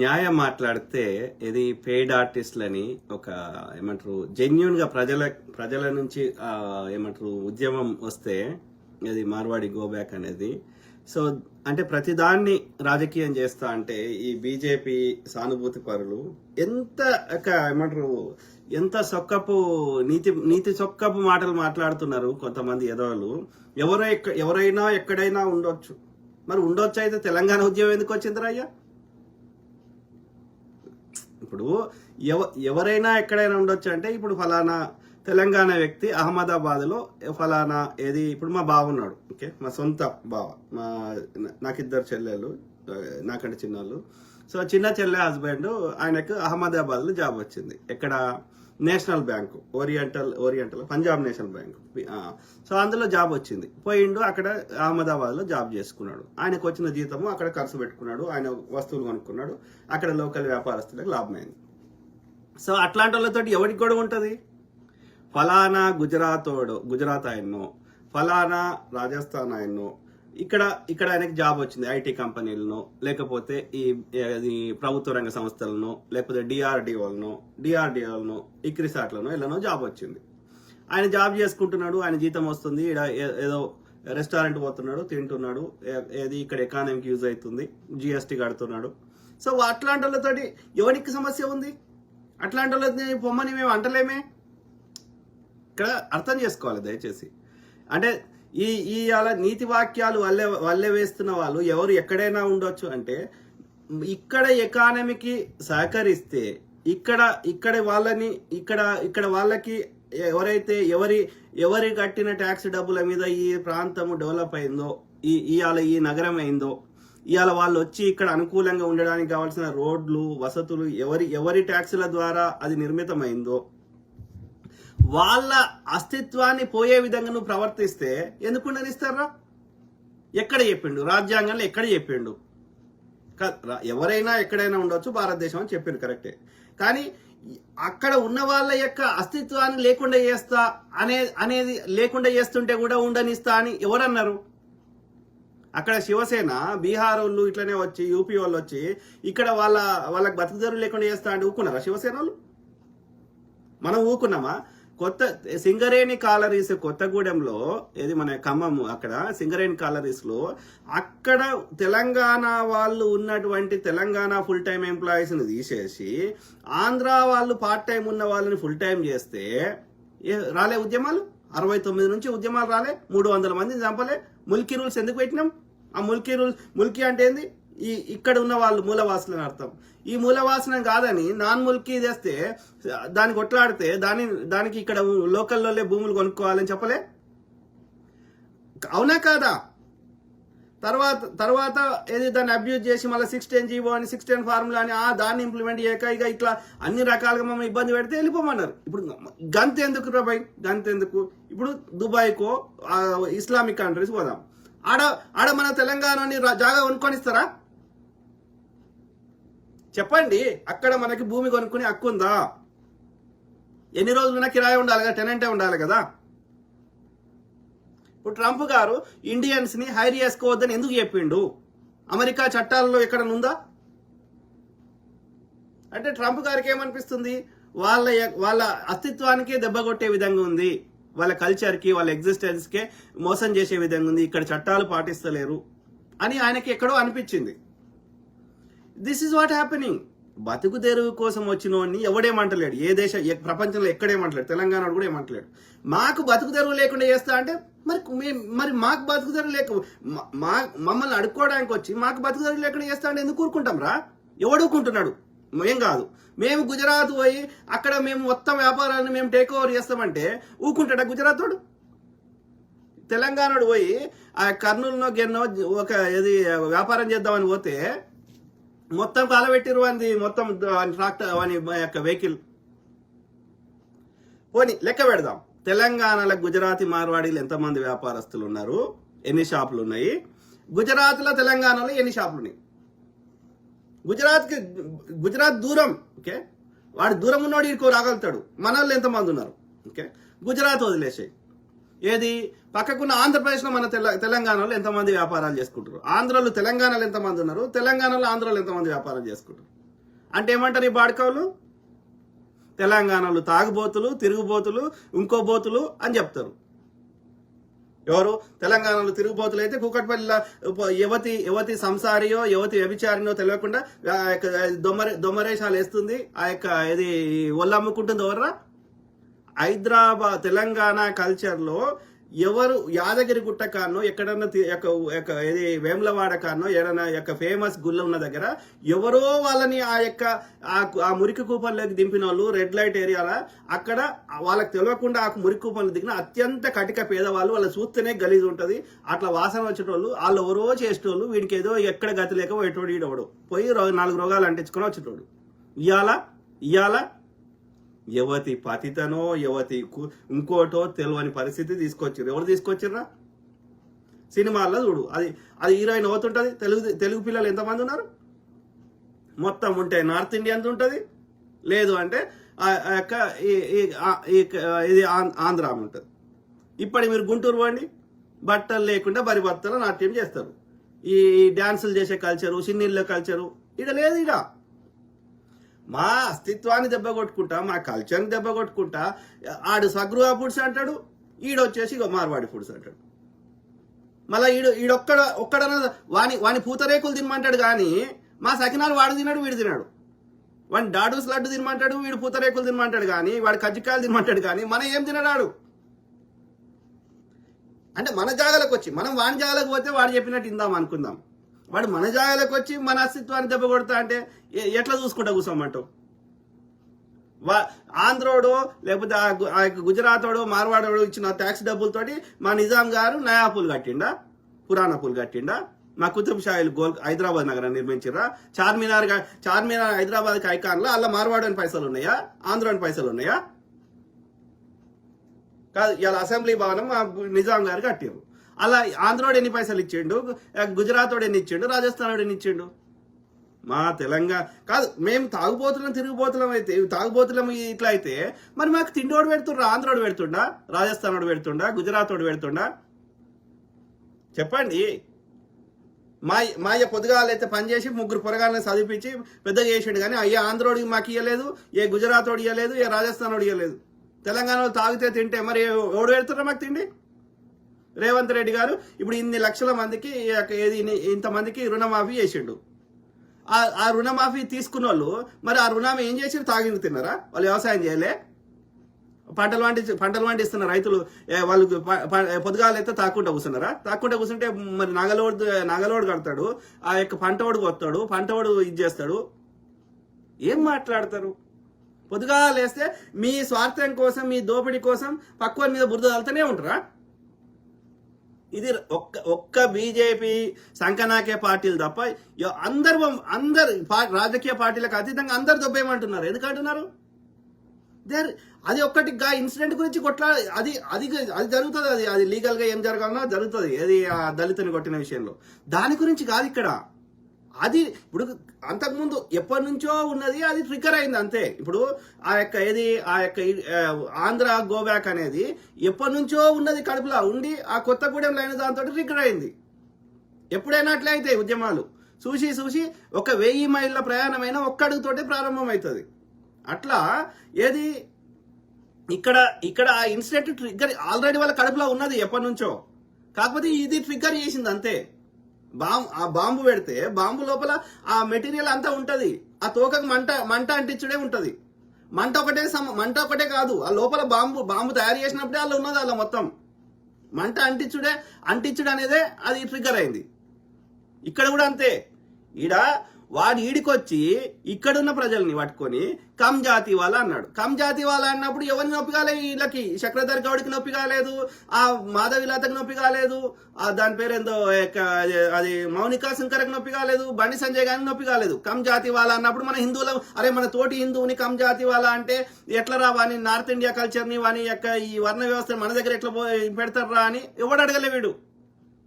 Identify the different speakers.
Speaker 1: న్యాయం మాట్లాడితే ఇది పెయిడ్ ఆర్టిస్ట్లని ఒక ఏమంటారు జెన్యున్గా ప్రజల ప్రజల నుంచి ఏమంటారు ఉద్యమం వస్తే ఇది మార్వాడి గోబ్యాక్ అనేది. సో అంటే ప్రతిదాన్ని రాజకీయం చేస్తా అంటే ఈ బీజేపీ సానుభూతి పరులు ఎంత ఒక ఏమంటారు ఎంత సొక్కపు నీతి నీతి సొక్కపు మాటలు మాట్లాడుతున్నారు కొంతమంది ఎదవలు ఎవరో ఎక్క- ఎవరైనా ఎక్కడైనా ఉండొచ్చు. మరి ఉండొచ్చు అయితే తెలంగాణ ఉద్యమం ఎందుకు వచ్చిందిరా అయ్యా? ఇప్పుడు ఎవ ఎవరైనా ఎక్కడైనా ఉండొచ్చు అంటే ఇప్పుడు ఫలానా తెలంగాణ వ్యక్తి అహ్మదాబాద్లో ఫలానా ఏది ఇప్పుడు మా బావ ఉన్నాడు ఓకే? మా సొంత బావ మా నాకిద్దరు చెల్లెళ్ళు నాకంటే చిన్నోళ్ళు. సో చిన్న చెల్లె హస్బెండ్ ఆయనకు అహ్మదాబాద్లో జాబ్ వచ్చింది. ఎక్కడ? National bank oriental oriental Punjab national bank. So అందులో జాబ్ వచ్చింది. పోయిండు అక్కడ అహ్మదాబాద్లో జాబ్ చేసుకున్నాడు. ఆయనకు వచ్చిన జీతము అక్కడ ఖర్చు పెట్టుకున్నాడు. ఆయన వస్తువులు కొనుక్కున్నాడు. అక్కడ లోకల్ వ్యాపారస్తులకు లాభమైంది. సో అట్లాంటి వాళ్ళతో ఎవరికి కూడా ఉంటుంది? ఫలానా గుజరాతోడు గుజరాత్ ఆయన్నో ఫలానా రాజస్థాన్ ఆయన్నో ఇక్కడ ఇక్కడ ఆయనకి జాబ్ వచ్చింది ఐటీ కంపెనీలను లేకపోతే ఈ ప్రభుత్వ రంగ సంస్థలను లేకపోతే డిఆర్డిఓలను డిఆర్డిఓలను ఇక్రిసాట్లను ఇలానో జాబ్ వచ్చింది. ఆయన జాబ్ చేసుకుంటున్నాడు ఆయన జీతం వస్తుంది ఇక్కడ ఏ- ఏదో రెస్టారెంట్ పోతున్నాడు తింటున్నాడు ఏది ఇక్కడ ఎకానమీకి యూజ్ అవుతుంది జిఎస్టీ కడుతున్నాడు. సో అట్లాంటి వాళ్ళతోటి ఎవరికి సమస్య ఉంది? అట్లాంటి వాళ్ళని పొమ్మని మేము అంటలేమే? ఇక్కడ అర్థం చేసుకోవాలి దయచేసి. అంటే ఈ ఈ అలా నీతి వాక్యాలు వల్లే వల్లే వేస్తున్న వాళ్ళు ఎవరు ఎక్కడైనా ఉండొచ్చు అంటే ఇక్కడ ఎకానమీకి సహకరిస్తే ఇక్కడ ఇక్కడ వాళ్ళని ఇక్కడ ఇక్కడ వాళ్ళకి ఎవరైతే ఎవరి ఎవరి కట్టిన ట్యాక్స్ డబ్బుల మీద ఈ ప్రాంతము డెవలప్ అయిందో ఈ ఇవాళ ఈ నగరం అయిందో ఇవాళ వాళ్ళు వచ్చి ఇక్కడ అనుకూలంగా ఉండడానికి కావాల్సిన రోడ్లు వసతులు ఎవరి ఎవరి ట్యాక్సుల ద్వారా అది నిర్మితమైందో వాళ్ళ అస్తిత్వాన్ని పోయే విధంగా నువ్వు ప్రవర్తిస్తే ఎందుకు ఉండనిస్తారా? ఎక్కడ చెప్పిండు? రాజ్యాంగంలో ఎక్కడ చెప్పిండు? ఎవరైనా ఎక్కడైనా ఉండొచ్చు భారతదేశం అని చెప్పిండు కరెక్టే కానీ అక్కడ ఉన్న వాళ్ళ యొక్క అస్తిత్వాన్ని లేకుండా చేస్తా అనే అనేది లేకుండా చేస్తుంటే కూడా ఉండనిస్తా అని ఎవరన్నారు? అక్కడ శివసేన బీహార్ వాళ్ళు ఇట్లనే వచ్చి యూపీ వాళ్ళు వచ్చి ఇక్కడ వాళ్ళ వాళ్ళకి బతుకుదారు లేకుండా చేస్తా అంటే ఊకున్నారా శివసేన వాళ్ళు మనం ఊకున్నామా కొత్త సింగరేణి కాలరీస్ కొత్తగూడెంలో ఏది మన ఖమ్మము అక్కడ సింగరేణి కాలరీస్లో అక్కడ తెలంగాణ వాళ్ళు ఉన్నటువంటి తెలంగాణ ఫుల్ టైం ఎంప్లాయీస్ని తీసేసి ఆంధ్ర వాళ్ళు పార్ట్ టైం ఉన్న వాళ్ళని ఫుల్ టైం చేస్తే ఏ- రాలే ఉద్యమాలు? అరవై తొమ్మిది నుంచి ఉద్యమాలు రాలే? మూడు వందల మందిని చంపలే? ముల్కీ రూల్స్ ఎందుకు పెట్టినాం? ఆ ముల్కీ రూల్స్ ముల్కీ అంటే ఏంది? ఈ ఇక్కడ ఉన్న వాళ్ళు మూలవాసులు అని అర్థం. ఈ మూలవాసన కాదని నాన్ ముల్కీ చేస్తే దాన్ని కొట్లాడితే దాని దానికి ఇక్కడ లోకల్లోనే భూములు కొనుక్కోవాలని చెప్పలే? అవునా కాదా? తర్వాత తర్వాత ఏది దాన్ని అబ్యూజ్ చేసి మళ్ళీ సిక్స్ టెన్ జీవో అని సిక్స్ టెన్ ఫార్ములా అని ఆ దాన్ని ఇంప్లిమెంట్ చేయక ఇక ఇట్లా అన్ని రకాలుగా మమ్మల్ని ఇబ్బంది పెడితే వెళ్ళిపోమన్నారు. ఇప్పుడు గంత ఎందుకు రాబాయ్ గంత ఎందుకు? ఇప్పుడు దుబాయ్కో ఇస్లామిక్ కంట్రీస్ పోదాం. ఆడ ఆడ మన తెలంగాణని జాగా కొనుక్కొనిస్తారా? చెప్పండి అక్కడ మనకి భూమి కొనుక్కునే హక్కు ఉందా? ఎన్ని రోజులైనా కిరాయి ఉండాలి కదా టెనెంటే ఉండాలి కదా? ఇప్పుడు ట్రంప్ గారు ఇండియన్స్ని హైర్ చేసుకోవద్దని ఎందుకు చెప్పిండు? అమెరికా చట్టాలలో ఎక్కడ ఉందా? అంటే ట్రంప్ గారికి ఏమనిపిస్తుంది? వాళ్ళ వాళ్ళ అస్తిత్వానికే దెబ్బ కొట్టే విధంగా ఉంది. వాళ్ళ కల్చర్కి వాళ్ళ ఎగ్జిస్టెన్స్కే మోసం చేసే విధంగా ఉంది. ఇక్కడ చట్టాలు పాటిస్తలేరు అని ఆయనకి ఎక్కడో అనిపించింది. దిస్ ఇస్ వాట్ హ్యాపెనింగ్ బతుకు తెరువు కోసం వచ్చిన వాడిని ఎవడేమంటలేడు? ఏ దేశ ప్రపంచంలో ఎక్కడేమంటలేడు? తెలంగాణ కూడా ఏమంటలేడు. మాకు బతుకు తెరువు లేకుండా చేస్తా అంటే మరి మరి మాకు బతుకు తెరువు లేక మా- మమ్మల్ని అడుక్కోవడానికి వచ్చి మాకు బతుకు తెరువు లేకుండా చేస్తా అంటే ఎందుకు ఊరుకుంటాం రా? ఎవడు ఊరుకుంటున్నాడు? కాదు. మేము గుజరాత్ పోయి అక్కడ మేము మొత్తం వ్యాపారాన్ని మేము టేక్ ఓవర్ చేస్తామంటే ఊరుకుంటాడా గుజరాత్ వాడు తెలంగాణడు పోయి ఆ కర్నూలునో గెన్నో ఒక ఇది వ్యాపారం చేద్దామని పోతే మొత్తం కాలబెట్టిరు అంది మొత్తం ట్రాక్టర్ అని యొక్క వెహికల్ పోనీ లెక్క పెడదాం. తెలంగాణలో గుజరాతీ మార్వాడీలు ఎంతమంది వ్యాపారస్తులు ఉన్నారు? ఎన్ని షాపులు ఉన్నాయి? గుజరాత్లో తెలంగాణలో ఎన్ని షాపులు ఉన్నాయి గుజరాత్కి గుజరాత్ దూరం ఓకే? వాడు దూరం ఉన్నవాడు ఇక్కడికి రాగలుగుతాడు. మన వాళ్ళు ఎంతమంది ఉన్నారు? ఓకే? గుజరాత్ వదిలేసాయి. ఏది? పక్కకున్న ఆంధ్రప్రదేశ్లో మన తెల తెలంగాణలో ఎంతమంది వ్యాపారాలు చేసుకుంటారు ఆంధ్రలో తెలంగాణలో ఎంతమంది ఉన్నారు? తెలంగాణలో ఆంధ్రలో ఎంతమంది వ్యాపారం చేసుకుంటారు అంటే ఏమంటారు ఈ బాడకవులు? తెలంగాణలో తాగుబోతులు తిరుగుబోతులు ఇంకో బోతులు అని చెప్తారు. ఎవరు? తెలంగాణలో తిరుగుబోతులు అయితే కూకట్పల్లిలో యువతి యువతి సంసారియో యువతి వ్యభిచారినో తెలియకుండా దొమ్మరే దొమ్మరేషాలు వేస్తుంది. ఆ యొక్క ఇది ఒళ్ళమ్ముకుంటుంది ఎవర్రా? హైదరాబాద్ తెలంగాణ కల్చర్లో ఎవరు యాదగిరి గుట్ట కానో ఎక్కడన్నా ఏది వేములవాడ కానో ఏదైనా యొక్క ఫేమస్ గుళ్ళ ఉన్న దగ్గర ఎవరో వాళ్ళని ఆ యొక్క ఆ ఆ మురికి కూపంలోకి దింపిన వాళ్ళు రెడ్ లైట్ ఏరియాలో అక్కడ వాళ్ళకి తెలియకుండా ఆ మురికి కూపంలో దిగిన అత్యంత కటిక పేదవాళ్ళు వాళ్ళు చూస్తేనే గలీజ్ ఉంటుంది. అట్లా వాసన వచ్చేటోళ్ళు వాళ్ళు ఎవరో చేసేటోళ్ళు వీడికి ఏదో ఎక్కడ గతి లేక పోయేటోడు ఈడవడు. పోయి నాలుగు రోగాలు అంటించుకొని వచ్చేటోడు. ఇవాళ ఇవాళ యువతి పతితనో యువతి ఇంకోటో తెలియని పరిస్థితి తీసుకొచ్చారు ఎవరు తీసుకొచ్చిర్రా సినిమాల్లో చూడు. అది అది హీరోయిన్ అవుతుంటుంది తెలుగు తెలుగు పిల్లలు ఎంతమంది ఉన్నారు? మొత్తం ఉంటే నార్త్ ఇండియన్ ఉంటుంది? లేదు అంటే యొక్క ఈ- ఇది ఆం- ఆంధ్ర ఉంటుంది. ఇప్పటి మీరు గుంటూరు పోండి. బట్టలు లేకుండా బరి భర్తలు నాట్యం చేస్తారు. ఈ డ్యాన్సులు చేసే కల్చరు సిన్నీళ్ళ కల్చరు ఇక లేదు ఇక మా అస్తిత్వాన్ని దెబ్బ కొట్టుకుంటా మా కల్చర్ని దెబ్బ కొట్టుకుంటా ఆడు సగృహ ఫుడ్స్ అంటాడు ఈడొచ్చేసి మార్వాడి ఫుడ్స్ అంటాడు. మళ్ళీ ఈడు ఈడొక్కడ ఒక్కడన వాని వాని పూతరేకులు తినమంటాడు కానీ మా సకినాలు వాడు తిన్నాడు వీడు తిన్నాడు వాడి డాడూస్ లడ్డు తినమంటాడు వీడు పూతరేకులు తినమంటాడు కానీ వాడు కజ్జికాయలు తినమంటాడు కానీ మన ఏం తినడాడు? అంటే మన జాగాలకు వచ్చి మనం వాని జాగాలకు పోతే వాడు చెప్పినట్టు ఇందాం అనుకుందాం. వాడు మన జాగాలకు వచ్చి మన అస్తిత్వాన్ని దెబ్బ కొడతా అంటే ఎ- ఎట్లా చూసుకుంటా కూర్చోమంటావు వా ఆంధ్రోడు లేకపోతే ఆ యొక్క గుజరాతోడో మార్వాడోడు ఇచ్చిన ట్యాక్స్ డబ్బులతోటి మా నిజాం గారు నయా పూలు కట్టిండా? పురాణ పూలు కట్టిండా? మా కుతుబ్ షాయిలు గోల్ హైదరాబాద్ నగరం నిర్మించిర్రా? చార్మినార్ చార్మినార్ హైదరాబాద్ ఐకాన్లో అలా మార్వాడని పైసలు ఉన్నాయా? ఆంధ్రోని పైసలు ఉన్నాయా? కాదు ఇలా అసెంబ్లీ భవనం మా నిజాం గారు కట్టారు అలా ఆంధ్రోడు ఎన్ని పైసలు ఇచ్చిండు? గుజరాతోడు ఎన్ని ఇచ్చిండు? రాజస్థానోడు ఎన్ని ఇచ్చిండు? మా తెలంగాణ కాదు మేము తాగుబోతులం తిరిగిపోతులం అయితే తాగుబోతులం ఇట్లా అయితే మరి మాకు తిండోడు పెడుతుండ్రా ఆంధ్రోడు పెడుతుండా? రాజస్థానోడు పెడుతుండా? గుజరాతోడు పెడుతుండా? చెప్పండి. మా మా అయ్య అయితే పనిచేసి ముగ్గురు పొరగాలని చదివించి పెద్దగా చేసిండు కానీ అయ్యే ఆంధ్రోడికి మాకు ఇవ్వలేదు ఏ గుజరాతోడు ఇవ్వలేదు ఏ రాజస్థానోడు ఇవ్వలేదు తెలంగాణలో తాగితే తింటే మరి ఎవడు పెడుతున్నా మాకు తిండి? రేవంత్ రెడ్డి గారు ఇప్పుడు ఇన్ని లక్షల మందికి ఏది ఇంతమందికి రుణమాఫీ చేసిండు. ఆ ఆ రుణమాఫీ తీసుకున్న వాళ్ళు మరి ఆ రుణం ఏం చేసి తాగింది తిన్నారా? వాళ్ళు వ్యవసాయం చేయలే. పంటలు పండి పంటలు పండిస్తున్న రైతులు వాళ్ళు ప- అయితే తాకుండా కూర్చున్నారా? తాకుండా కూర్చుంటే మరి నగలోడు నగలోడు కడతాడు ఆ యొక్క పంటోడు కొత్తాడు పంటోడు ఇది చేస్తాడు. ఏం మాట్లాడతారు? పొద్దుగా వేస్తే మీ స్వార్థం కోసం మీ దోపిడీ కోసం పక్కువ మీద బురద వెళ్తూనే ఉంటారా? ఇది ఒక్క ఒక్క బీజేపీ సంకనాకే పార్టీలు తప్ప అందరు అందరు రాజకీయ పార్టీలకు అతీతంగా అందరు దొబ్బేయమంటున్నారు. ఎందుకంటున్నారు? దేర్ అది ఒక్కటి గా ఇన్సిడెంట్ గురించి కొట్లా అది అది అది జరుగుతుంది అది అది లీగల్గా ఏం జరగాలన్నా జరుగుతుంది అది ఆ దళితుని కొట్టిన విషయంలో. దాని గురించి కాదు ఇక్కడ. అది ఇప్పుడు అంతకుముందు ఎప్పటి నుంచో ఉన్నది అది ట్రిగర్ అయింది అంతే. ఇప్పుడు ఆ యొక్క ఏది ఆ యొక్క ఆంధ్ర గోబ్యాక్ అనేది ఎప్పటి నుంచో ఉన్నది కడుపులో ఉండి ఆ కొత్తగూడెం లైన్ దాంతో ట్రిగర్ అయింది. ఎప్పుడైనా అట్లే అవుతాయి ఉద్యమాలు. చూసి చూసి ఒక వెయ్యి మైళ్ళ ప్రయాణమైన ఒక్క అడుగుతోటే ప్రారంభమవుతుంది. అట్లా ఏది ఇక్కడ ఇక్కడ ఆ ఇన్సిడెంట్ ట్రిగ్గర్ ఆల్రెడీ వాళ్ళ కడుపులో ఉన్నది ఎప్పటి నుంచో. కాకపోతే ఇది ట్రిగ్గర్ చేసింది అంతే. బాంబు ఆ బాంబు పెడితే బాంబు లోపల ఆ మెటీరియల్ అంతా ఉంటుంది. ఆ తోకకు మంట మంట అంటించుడే ఉంటుంది. మంట ఒకటే సమ మంట ఒకటే కాదు. ఆ లోపల బాంబు బాంబు తయారు చేసినప్పుడే అలా ఉన్నది అలా మొత్తం. మంట అంటించుడే అంటించుడు అనేదే అది ట్రిగ్గర్ అయింది. ఇక్కడ కూడా అంతే. ఈడ వాడు ఈడికొచ్చి ఇక్కడున్న ప్రజల్ని పట్టుకొని కమ్ జాతి వాళ్ళ అన్నాడు. కమ్ జాతి వాళ్ళ అన్నప్పుడు ఎవరిని నొప్పి కాలేదు వీళ్ళకి చక్రధర్ గౌడికి నొప్పి కాలేదు ఆ మాధవి లతకి నొప్పి కాలేదు ఆ దాని పేరు ఏందో యొక్క అది- మౌనికా శంకర్కి నొప్పి కాలేదు బండి సంజయ్ గారికి నొప్పి కాలేదు కమ్ జాతి వాళ్ళ అన్నప్పుడు మన హిందువుల అరే మన తోటి హిందువుని కమ్ జాతి వాళ్ళ అంటే ఎట్లా రా వాని నార్త్ ఇండియా కల్చర్ని వాని యొక్క ఈ వర్ణ వ్యవస్థ మన దగ్గర ఎట్లా పెడతారా అని ఎవడు అడగలే వీడు?